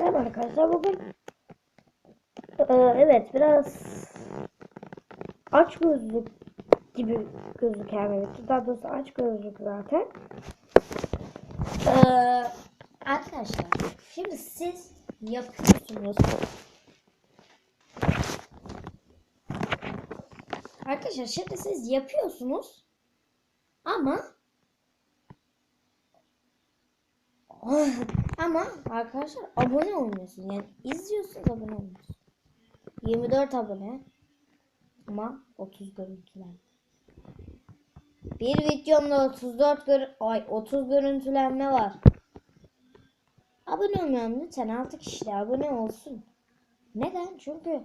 Merhaba arkadaşlar bugün Ee, evet biraz aç gözlük gibi gözüken evet daha doğrusu aç gözlük zaten Ee, arkadaşlar şimdi siz yapıyorsunuz. Arkadaşlar şimdi siz yapıyorsunuz ama ama arkadaşlar abone olmuyorsun. Yani izliyorsunuz abone olmuyorsun. 24 abone ama 30 görüntüler. Bir videomda 34 gör ay 30 görüntülenme var. Abone olmayan lütfen 6 kişi de abone olsun. Neden? Çünkü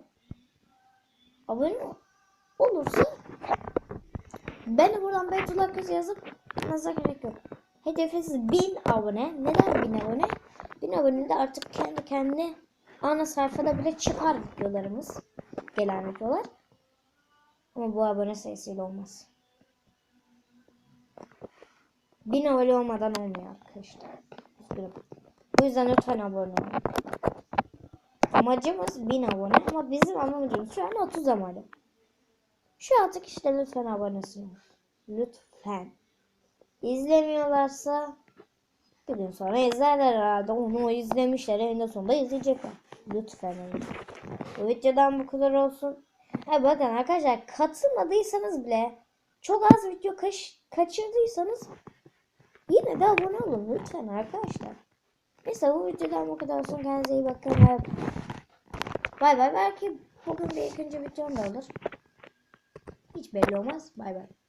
abone ol- olursa ben buradan Beytullah Kız yazıp naza gerek yok. Hedefimiz 1000 abone. Neden 1000 abone? 1000 abone de artık kendi kendine ana sayfada bile çıkar videolarımız. Gelen videolar. Ama bu abone sayısıyla olmaz. 1000 abone olmadan olmuyor arkadaşlar. Bu yüzden lütfen abone olun. Amacımız 1000 abone ama bizim amacımız şu an 30 abone. Şu altı kişi de lütfen abonesin. Lütfen. İzlemiyorlarsa bir gün sonra izlerler herhalde. Onu izlemişler. En sonunda izleyecekler. Lütfen. Bu videodan bu kadar olsun. Ha bakın arkadaşlar katılmadıysanız bile çok az video kaç, kaçırdıysanız yine de abone olun lütfen arkadaşlar. Neyse bu videodan bu kadar olsun. Kendinize iyi bakın. Bay. bay. Belki bugün bir ikinci videom da olur. Hiç belli olmaz. Bay bay.